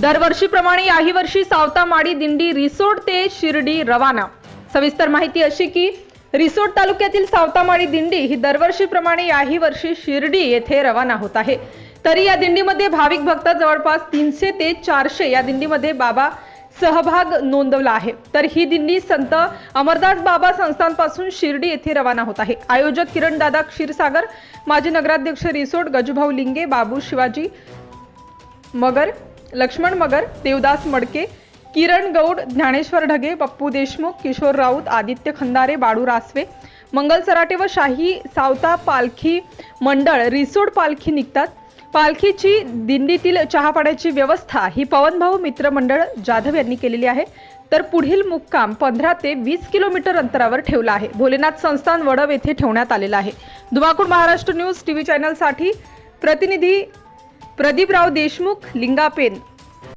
दरवर्षीप्रमाणे याही वर्षी सावतामाडी दिंडी रिसोड ते शिर्डी रवाना. सविस्तर माहिती अशी की रिसोड तालुक्यातील सावतामाडी दिंडी ही दरवर्षीप्रमाणे याही वर्षी शिर्डी येथे रवाना होत आहे. तरी या दिंडीमध्ये भाविक भक्त जवळपास तीनशे ते चारशे या दिंडीमध्ये बाबा सहभाग नोंदवला आहे. तर ही दिंडी संत अमरदास बाबा संस्थानपासून शिर्डी येथे रवाना होत आहे. आयोजक किरणदादा क्षीरसागर माजी नगराध्यक्ष रिसोड गजूभाऊ लिंगे बाबू शिवाजी मगर लक्ष्मण मगर देवदास मडके किरण गौड ज्ञानेश्वर ढगे पप्पू देशमुख किशोर राऊत आदित्य खंदारे बाळू रासवे मंगल सराटे व शाही सावता पालखी मंडळ रिसोड पालखी निघतात. पालखीची दिंडीतील चहापाण्याची व्यवस्था ही पवनभाऊ मित्रमंडळ जाधव यांनी केलेली आहे. तर पुढील मुक्काम पंधरा ते वीस किलोमीटर अंतरावर ठेवला आहे. भोलेनाथ संस्थान वडव येथे ठेवण्यात आलेला आहे. धुमाकूळ महाराष्ट्र न्यूज टी व्ही चॅनलसाठी प्रतिनिधी प्रदीपराव देशमुख लिंगापेन